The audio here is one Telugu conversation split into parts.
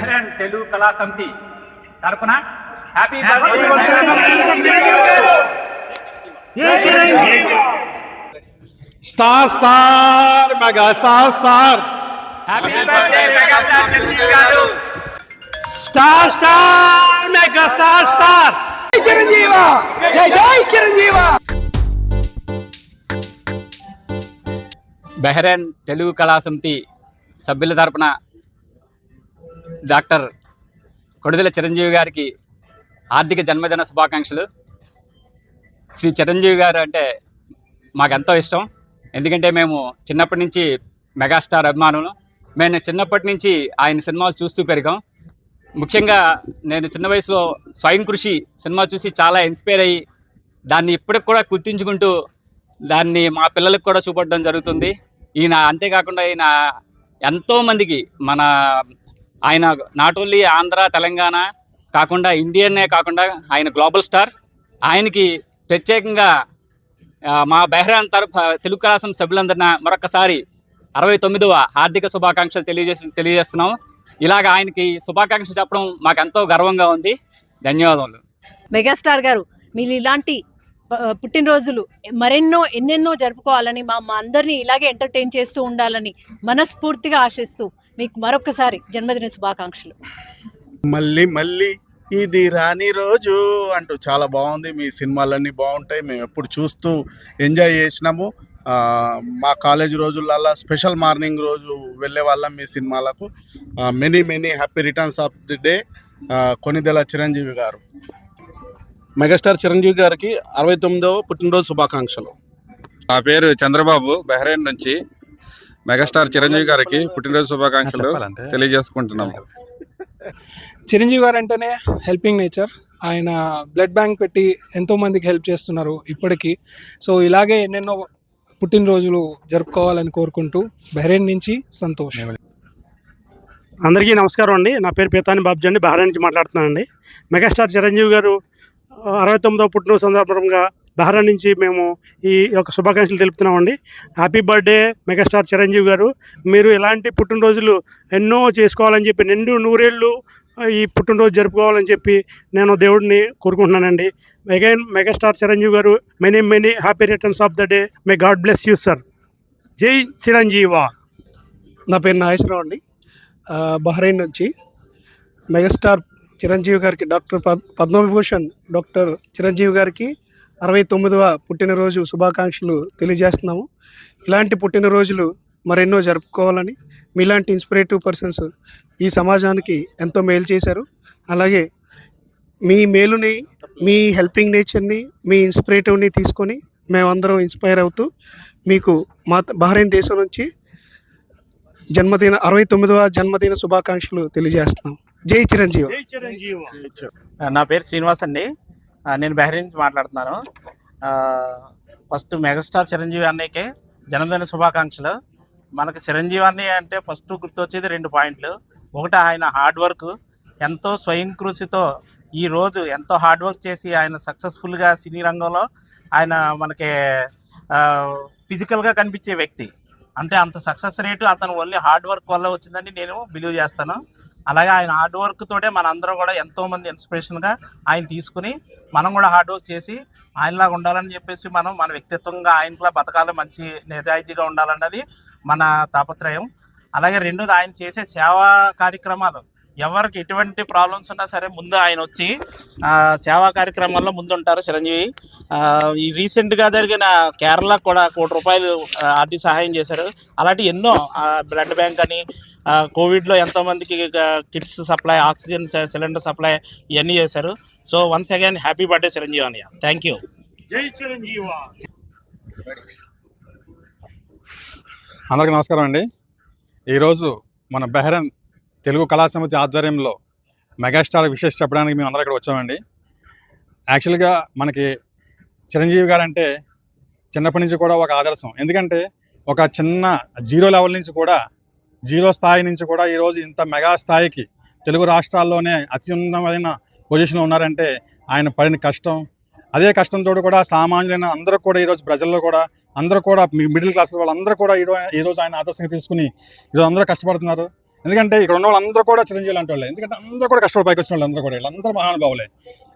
బెహ్రెన్ తెలుగు కళా సమితి తరపున happy star star mega star star happy birthday megastar Chiranjeevi గారు star star mega star star Bahrain Telugu కళా సమితి సభ్యుల తరపున డాక్టర్ కొడుదల చిరంజీవి గారికి ఆర్థిక జన్మదిన శుభాకాంక్షలు. శ్రీ చిరంజీవి గారు అంటే మాకెంతో ఇష్టం. ఎందుకంటే మేము చిన్నప్పటి నుంచి మెగాస్టార్ అభిమానులు. మేము చిన్నప్పటి నుంచి ఆయన సినిమాలు చూస్తూ పెరిగాం. ముఖ్యంగా నేను చిన్న వయసులో స్వయం కృషి సినిమా చూసి చాలా ఇన్స్పైర్ అయ్యి దాన్ని ఇప్పటికి కూడా గుర్తించుకుంటూ దాన్ని మా పిల్లలకు కూడా చూపడడం జరుగుతుంది. ఈయన అంతేకాకుండా ఈయన ఎంతోమందికి మన ఆయన నాట్ ఓన్లీ ఆంధ్ర తెలంగాణ కాకుండా ఇండియన్నే కాకుండా ఆయన గ్లోబల్ స్టార్ ఆయనకి ప్రత్యేకంగా మా బెహ్రాన్ తరఫు తెలుగు కళాసం సభ్యులందరిన మరొకసారి అరవై తొమ్మిదవ ఆర్థిక శుభాకాంక్షలు తెలియజేసి తెలియజేస్తున్నాం. ఇలాగ ఆయనకి శుభాకాంక్షలు చెప్పడం మాకు ఎంతో గర్వంగా ఉంది. ధన్యవాదాలు మెగాస్టార్ గారు మీరు ఇలాంటి పుట్టినరోజులు మరెన్నో ఎన్నెన్నో జరుపుకోవాలని మా మా అందరినీ ఇలాగే ఎంటర్టైన్ చేస్తూ ఉండాలని మనస్ఫూర్తిగా ఆశిస్తూ మీకు మరొకసారి జన్మదిన శుభాకాంక్షలు. మళ్ళీ మళ్ళీ ఇది రాని రోజు అంటూ చాలా బాగుంది. మీ సినిమాలన్నీ బాగుంటాయి. మేము ఎప్పుడు చూస్తూ ఎంజాయ్ చేసినాము. మా కాలేజ్ రోజులల్లో స్పెషల్ మార్నింగ్ రోజు వెళ్ళే వాళ్ళం మీ సినిమాలకు. Many many happy returns of the day Konidela Chiranjeevi గారు. మెగాస్టార్ చిరంజీవి గారికి అరవై తొమ్మిదవ పుట్టినరోజు శుభాకాంక్షలు. నా పేరు చంద్రబాబు బహ్రెయిన్ నుంచి. మెగాస్టార్ చిరంజీవి గారికి పుట్టినరోజు శుభాకాంక్షలు తెలియజేసుకుంటున్నాము. చిరంజీవి గారు అంటేనే హెల్పింగ్ నేచర్ ఆయన బ్లడ్ బ్యాంక్ పెట్టి ఎంతో మందికి హెల్ప్ చేస్తున్నారు ఇప్పటికీ. సో ఇలాగే ఎన్నెన్నో పుట్టినరోజులు జరుపుకోవాలని కోరుకుంటూ బహ్రెయిన్ నుంచి సంతోష్. అందరికీ నమస్కారం అండి. నా పేరు పీతాని బాబ్జీ అండి. బహ్రైన్ నుంచి మాట్లాడుతున్నానండి. మెగాస్టార్ చిరంజీవి గారు అరవై తొమ్మిదవ పుట్టినరోజు సందర్భంగా బహ్రైన్ నుంచి మేము ఈ యొక్క శుభాకాంక్షలు తెలుపుతున్నామండి. హ్యాపీ బర్త్డే మెగాస్టార్ చిరంజీవి గారు. మీరు ఇలాంటి పుట్టినరోజులు ఎన్నో చేసుకోవాలని చెప్పి నిండు నూరేళ్ళు ఈ పుట్టినరోజు జరుపుకోవాలని చెప్పి నేను దేవుడిని కోరుకుంటున్నానండి. అగైన్ మెగాస్టార్ చిరంజీవి గారు many many happy returns of the day may God bless you sir జై చిరంజీవా. నా పేరు నాగేశ్వరరావు అండి. ఆ, బహ్రెయిన్ నుంచి మెగాస్టార్ చిరంజీవి గారికి డాక్టర్ పద్ పద్మవిభూషణ్ డాక్టర్ చిరంజీవి గారికి అరవై తొమ్మిదవ పుట్టినరోజు శుభాకాంక్షలు తెలియజేస్తున్నాము. ఇలాంటి పుట్టినరోజులు మరెన్నో జరుపుకోవాలని మీలాంటి ఇన్స్పిరేటివ్ పర్సన్స్ ఈ సమాజానికి ఎంతో మేలు చేశారు. అలాగే మీ మేలుని మీ హెల్పింగ్ నేచర్ని మీ ఇన్స్పిరేటివ్ని తీసుకొని మేమందరం ఇన్స్పైర్ అవుతూ మీకు మా బహ్రెయిన్ దేశం నుంచి జన్మదిన అరవై తొమ్మిదవ జన్మదిన శుభాకాంక్షలు తెలియజేస్తున్నాం. జై చిరంజీవి. నా పేరు శ్రీనివాస్ అండి. నేను బహ్రెయిన్ నుంచి మాట్లాడుతున్నాను. ఫస్ట్ మెగాస్టార్ చిరంజీవి అన్నయ్యకి జన్మదిన శుభాకాంక్షలు. మనకి చిరంజీవి అన్నయ్య అంటే ఫస్ట్ గుర్తొచ్చేది రెండు పాయింట్లు. ఒకటి ఆయన హార్డ్ వర్క్ ఎంతో స్వయం కృషితో ఈ రోజు ఎంతో హార్డ్ వర్క్ చేసి ఆయన సక్సెస్ఫుల్గా సినీ రంగంలో ఆయన మనకి ఫిజికల్గా కనిపించే వ్యక్తి. అంటే అంత సక్సెస్ రేటు అతను ఓన్లీ హార్డ్ వర్క్ వల్ల వచ్చిందని నేను బిలీవ్ చేస్తాను. అలాగే ఆయన హార్డ్ వర్క్ తోటే మనందరం కూడా ఎంతోమంది ఇన్స్పిరేషన్గా ఆయన తీసుకుని మనం కూడా హార్డ్ వర్క్ చేసి ఆయనలాగా ఉండాలని చెప్పేసి మనం మన వ్యక్తిత్వంగా ఆయనలా బతకాలి మంచి నిజాయితీగా ఉండాలన్నది మన తాపత్రయం. అలాగే రెండోది ఆయన చేసే సేవా కార్యక్రమాలు ఎవరికి ఎటువంటి ప్రాబ్లమ్స్ ఉన్నా సరే ముందు ఆయన వచ్చి ఆ, సేవా కార్యక్రమాల్లో ముందు ఉంటారు చిరంజీవి. ఆ, ఈ రీసెంట్గా జరిగిన కేరళ కూడా కోటి రూపాయలు ఆర్థిక సహాయం చేశారు. అలాంటి ఎన్నో బ్లడ్ బ్యాంక్ అని కోవిడ్లో ఎంతోమందికి kits supply oxygen cylinder supply ఇవన్నీ చేశారు. So once again happy birthday Chiranjeevi అన్నయ్య. థ్యాంక్ యూ జై చిరంజీవా. అందరికీ నమస్కారం అండి. ఈరోజు మన బెహ్రన్ తెలుగు కళా సమితి ఆధ్వర్యంలో మెగాస్టార్ విశేష చెప్పడానికి మేము అందరం ఇక్కడ వచ్చామండి. యాక్చువల్గా మనకి చిరంజీవి గారు అంటే చిన్నప్పటి నుంచి కూడా ఒక ఆదర్శం. ఎందుకంటే ఒక చిన్న జీరో లెవెల్ నుంచి కూడా జీరో స్థాయి నుంచి కూడా ఈరోజు ఇంత మెగా స్థాయికి తెలుగు రాష్ట్రాల్లోనే అత్యున్నతమైన పొజిషన్లో ఉన్నారంటే ఆయన పడిన కష్టం. అదే కష్టంతో కూడా సామాన్యులైన అందరూ కూడా ఈరోజు ప్రజల్లో కూడా అందరూ కూడా మిడిల్ క్లాస్ వాళ్ళందరూ కూడా ఈరోజు ఈరోజు ఆయన ఆదర్శంగా తీసుకుని ఈరోజు అందరూ కష్టపడుతున్నారు. ఎందుకంటే ఇక్కడ ఉన్న వాళ్ళందరూ కూడా చిరంజీవి లాంటి వాళ్ళే. ఎందుకంటే అందరూ కూడా కష్టపడి పైకి వచ్చిన వాళ్ళు అందరూ కూడా వీళ్ళందరూ మహానుభావులే.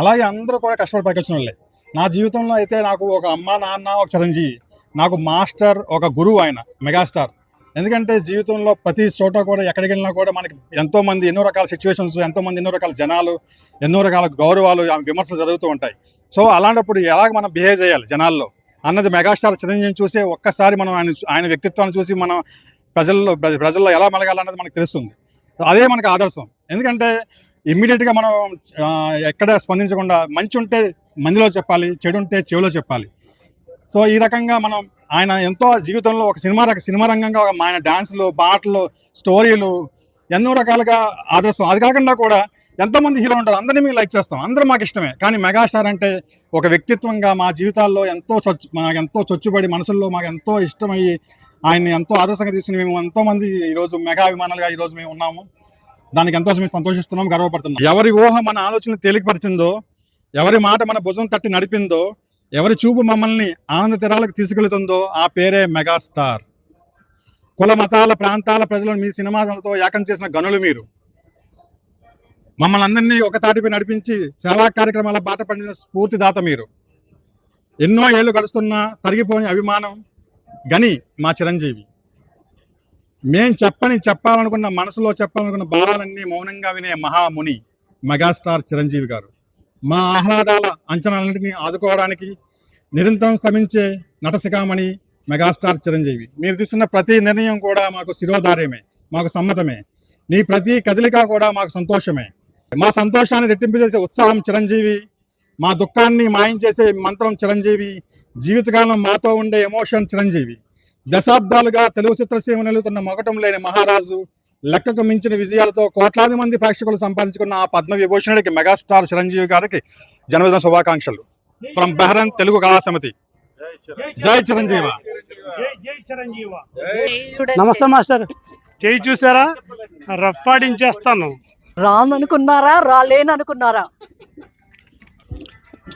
అలాగే అందరూ కూడా కష్టపడి పైకి వచ్చిన వాళ్ళే. నా జీవితంలో అయితే నాకు ఒక అమ్మ నాన్న ఒక చిరంజీవి. నాకు మాస్టర్ ఒక గురువు ఆయన మెగాస్టార్. ఎందుకంటే జీవితంలో ప్రతి చోట కూడా ఎక్కడికి వెళ్ళినా కూడా మనకి ఎంతో మంది ఎన్నో రకాల సిచ్యువేషన్స్ ఎంతో మంది ఎన్నో రకాల జనాలు ఎన్నో రకాల గౌరవాలు విమర్శలు జరుగుతూ ఉంటాయి. సో అలాంటప్పుడు ఎలాగ మనం బిహేవ్ చేయాలి జనాల్లో? అన్నది మెగాస్టార్ చిరంజీవిని చూసి ఒక్కసారి మనం ఆయన ఆయన వ్యక్తిత్వాన్ని చూసి మనం ప్రజల్లో ప్రజల్లో ఎలా మెలగాలన్నది మనకు తెలుస్తుంది. అదే మనకు ఆదర్శం. ఎందుకంటే ఇమ్మీడియట్గా మనం ఎక్కడ స్పందించకుండా మంచి ఉంటే మందిలో చెప్పాలి చెడు ఉంటే చెవిలో చెప్పాలి. సో ఈ రకంగా మనం ఆయన ఎంతో జీవితంలో ఒక సినిమా రక సినిమా రంగంగా ఒక ఆయన డాన్సులు పాటలు స్టోరీలు ఎన్నో రకాలుగా ఆదర్శం. అది కాకుండా కూడా ఎంతోమంది హీరో ఉంటారు అందరినీ మేము లైక్ చేస్తాం. అందరూ మాకు ఇష్టమే. కానీ మెగాస్టార్ అంటే ఒక వ్యక్తిత్వంగా మా జీవితాల్లో ఎంతో చొచ్చు మాకు ఎంతో చొచ్చుబడి మనసుల్లో మాకు ఎంతో ఇష్టమయ్యి ఆయన్ని ఎంతో ఆదర్శంగా తీసుకుని మేము ఎంతోమంది ఈరోజు మెగా అభిమానులుగా ఈరోజు మేము ఉన్నాము. దానికి ఎంతో మేము సంతోషిస్తున్నాం గర్వపడుతున్నాం. ఎవరి ఊహ మన ఆలోచనలు తేలికపరిచిందో ఎవరి మాట మన భుజం తట్టి నడిపిందో ఎవరి చూపు మమ్మల్ని ఆనంద తీరాలకు తీసుకెళ్తుందో ఆ పేరే మెగాస్టార్. కుల మతాల ప్రాంతాల ప్రజలను మీ సినిమాలతో ఏకం చేసిన గనులు మీరు. మమ్మల్ని అందరినీ ఒక తాటిపై నడిపించి సేవా కార్యక్రమాల బాట పడిన స్ఫూర్తిదాత మీరు. ఎన్నో ఏళ్ళు గడుస్తున్నా తరిగిపోయిన అభిమానం గని మా చిరంజీవి. మేం చెప్పని చెప్పాలనుకున్న మనసులో చెప్పాలనుకున్న భారాలన్నీ మౌనంగా వినే మహాముని మెగాస్టార్ చిరంజీవి గారు. మా ఆహ్లాదాల అంచనాలన్నింటినీ ఆదుకోవడానికి నిరంతరం శ్రమించే నటశిఖామణి మెగాస్టార్ చిరంజీవి. మీరు తీసుకున్న ప్రతి నిర్ణయం కూడా మాకు శిరోధార్యమే మాకు సమ్మతమే. నీ ప్రతి కదలిక కూడా మాకు సంతోషమే. మా సంతోషాన్ని రెట్టింపు చేసే ఉత్సాహం చిరంజీవి మా దుఃఖాన్ని మాయం చేసే మంత్రం చిరంజీవి జీవితకాలం మాతో ఉండే ఎమోషన్ చిరంజీవి దశాబ్దాలుగా తెలుగు చిత్రసీమ నిలుతున్న మొగటం లేని మహారాజు లెక్కకు మించిన విజయాలతో కోట్లాది మంది ప్రేక్షకులు సంపాదించుకున్న ఆ పద్మ విభూషణుడికి మెగాస్టార్ చిరంజీవి గారికి జన్మదిన శుభాకాంక్షలు. ఫ్రమ్ బెహరన్ తెలుగు కళా సమితి. జై చిరంజీవి. నమస్తే మాస్టర్. చేయి చూసారా? రఫాడించేస్తాను రాననుకున్నారా రాలేననుకున్నారా? హేల బస్రుబా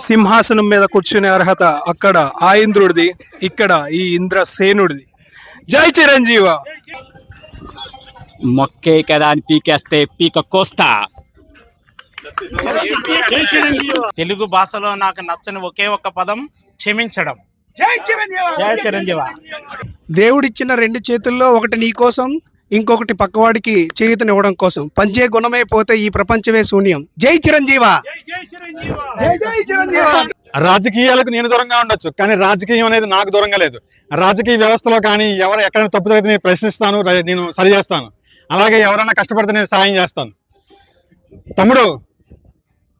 సింహాసనం మీద కూర్చునే అర్హత అక్కడ ఆ ఇంద్రుడిది ఇక్కడ ఈ ఇంద్రసేనుడిది జై చిరంజీవ! మొక్కే కదా అని పీకేస్తే పీక కోస్తా. తెలుగు భాషలో నాకు నచ్చని ఒకే ఒక్క పదం క్షమించడం. జై చిరంజీవ! దేవుడిచ్చిన రెండు చేతుల్లో ఒకటి నీ కోసం ఇంకొకటి పక్కవాడికి చేయుతనివ్వడం కోసం. పంచే గుణమే పోతే ఈ ప్రపంచమే శూన్యం. జై చిరంజీవ! జై జై చిరంజీవ! రాజకీయాలకు నేను దూరంగా ఉండొచ్చు కానీ రాజకీయం అనేది నాకు దూరంగా లేదు. రాజకీయ వ్యవస్థలో కానీ ఎవరు ఎక్కడ తప్పు జరిగితే నేను ప్రశ్నిస్తాను నేను సరి చేస్తాను. అలాగే ఎవరైనా కష్టపడితే నేను సాయం చేస్తాను. తమ్ముడు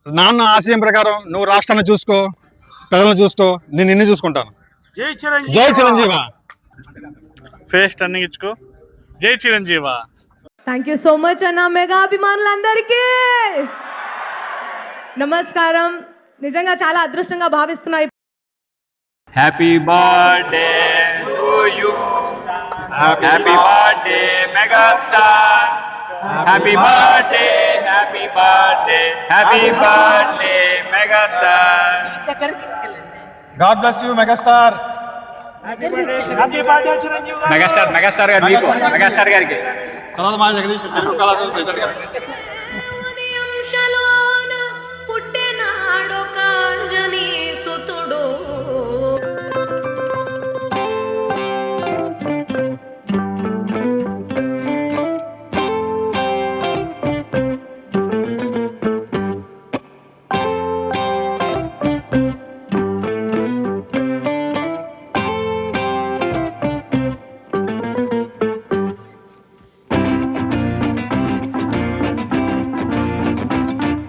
నాన్న ఆశయం ప్రకారం నువ్వు రాష్ట్రాన్ని చూసుకో ప్రజలను చూసుకో నేను నిన్ను చూసుకుంటాను. జై చిరంజీవి! జై చిరంజీవ! ఫేస్ టర్నింగ్ ఇచ్చుకో. జై Chiranjeeva thank you so much అన్న మెగా అభిమానులందరికీ నమస్కారం నిజంగా చాలా అదృష్టంగా భావిస్తున్నా happy birthday to you happy birthday megastar happy birthday happy birthday happy birthday megastar దగ్గర తీసుకెళ్ళండి గాడ్ బ్లెస్ యూ మెగాస్టార్ దగ్గర మెగాస్టార్ మెగాస్టార్ గారు. మీకు మెగాస్టార్ గారికి. తర్వాత మా జగదీష్ పుట్టినాడొక అంజనీ సుతుడు.